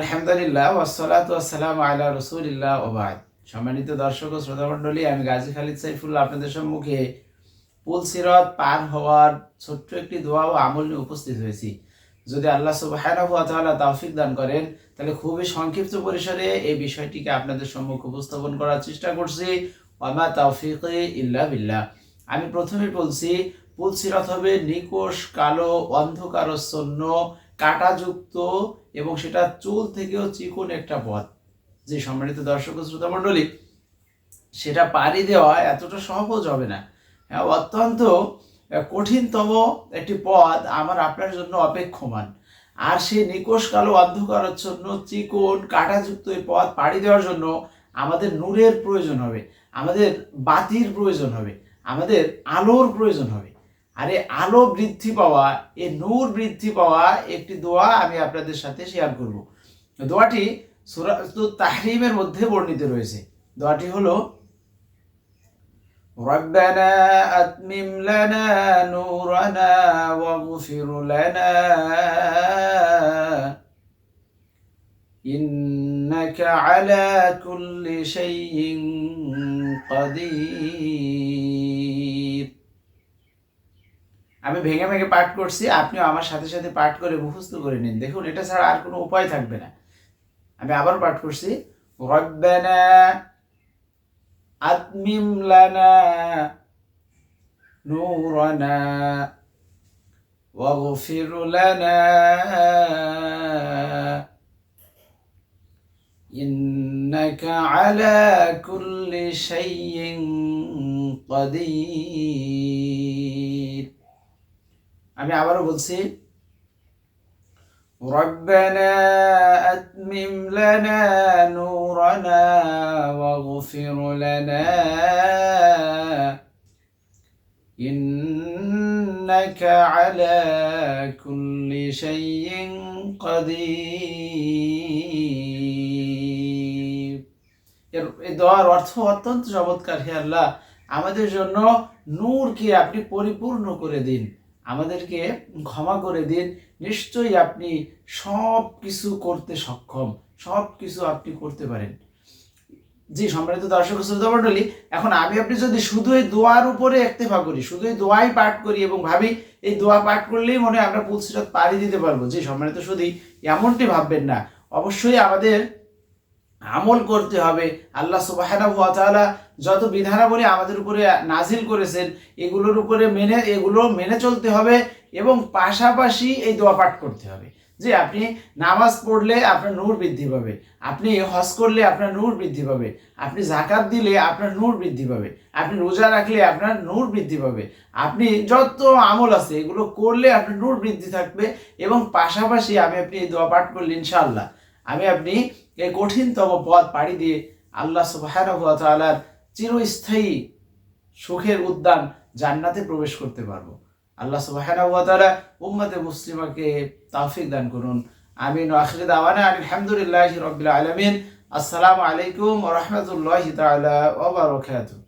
আলহামদুলিল্লাহ সম্মানিত দর্শক ও শ্রোতা মণ্ডলী আমি গাজী খালিদ আপনাদের সম্মুখে পুল পার হওয়ার ছোট্ট একটি দোয়া ও আমল নিয়ে উপস্থিত হয়েছি। যদি আল্লাহ দান করেন, তাহলে খুবই সংক্ষিপ্ত পরিসরে এই বিষয়টিকে আপনাদের সম্মুখে উপস্থাপন করার চেষ্টা করছি। ইল্লা আমি প্রথমে বলছি পুল সিরাত হবে নিকোষ, কালো অন্ধকারচ্ছন্ন কাঁটাযুক্ত এবং সেটা চুল থেকেও চিকন একটা পথ। যে সম্মানিত দর্শক শ্রোতা মণ্ডলী, সেটা পাড়ি দেওয়া এতটা সহজ হবে না। হ্যাঁ অত্যন্ত কঠিনতম একটি পথ আমার আপনার জন্য অপেক্ষমান। আর সেই নিকোষ কালো অন্ধকারচ্ছন্ন চিকন, কাঁটাযুক্ত এই পথ পাড়ি দেওয়ার জন্য আমাদের নূরের প্রয়োজন হবে, আমাদের বাতির প্রয়োজন হবে, আমাদের আলোর প্রয়োজন হবে। আর এই আলো বৃদ্ধি পাওয়া এই নূর বৃদ্ধি পাওয়া একটি দোয়া আমি আপনাদের সাথে শেয়ার করব দোয়াটি সুরাতুত তাহরিমের মধ্যে বর্ণিত রয়েছে দোয়াটি হলো ربنا أتمم لنا نورنا واغفر لنا إنك على كل شيء قدير আমি ভেঙে ভেঙে পাঠ করছি আপনিও আমার সাথে সাথে পাঠ করে মুখস্থ করে নিন দেখুন এটা ছাড়া আর কোনো উপায় থাকবে না আমি আবার পাঠ করছি রব্বানা আতমিম লানা নূরানা واغفر لنا إنك على كل شيء قدير আমি আবারও বলছি ربنا أتمم لنا نورنا واغفر لنا إنك على كل شيء قدير এর এই দোয়ার অর্থ অত্যন্ত চমৎকার হে আল্লাহ আমাদের জন্য নূরকে আপনি পরিপূর্ণ করে দিন আমাদেরকে ক্ষমা করে দিন। নিশ্চয়ই আপনি সব কিছু করতে সক্ষম সব কিছু আপনি করতে পারেন। জি, সম্মানিত দর্শক, শ্রোতা মণ্ডলী, এখন আমি আপনি যদি শুধু এই দোয়ার উপরে একতেফা করি, শুধু এই দোয়াই পাঠ করি এবং ভাবি, এই দোয়া পাঠ করলেই মনে হয় আমরা পুলসিরাত পাড়ি দিতে পারব। জি, সম্মানিত শুধু এমনটি ভাববেন না। অবশ্যই আমাদের আমল করতে হবে। আল্লাহ তাআলা যত বিধানাবলী আমাদের উপরে নাজিল করেছেন, এগুলোর উপরে মেনে, এগুলো মেনে চলতে হবে এবং পাশাপাশি এই দোয়া পাঠ করতে হবে। যে আপনি নামাজ পড়লে আপনার নূর বৃদ্ধি পাবে, আপনি হজ করলে আপনার নূর বৃদ্ধি পাবে, আপনি জাকাত দিলে আপনার নূর বৃদ্ধি পাবে, আপনি রোজা রাখলে আপনার নূর বৃদ্ধি পাবে, আপনি যত আমল আছে এগুলো করলে আপনার নূর বৃদ্ধি থাকবে এবং পাশাপাশি আমি আপনি এই দোয়া পাঠ করলে ইনশাআল্লাহ আমি আপনি এই কঠিনতম পথ পাড়ি দিয়ে আল্লাহ তাআলার চিরস্থায়ী সুখের উদ্যান জান্নাতে প্রবেশ করতে পারব। আল্লাহ তাআলা উম্মতে মুসলিমাকে তৌফিক দান করুন। আমিন আখির দাওয়ানা আলহামদুলিল্লাহি রাব্বিল আলামিন। আসসালামু আলাইকুম রাহমাতুল্লাহি তাআলা ওয়া বারাকাতুহু।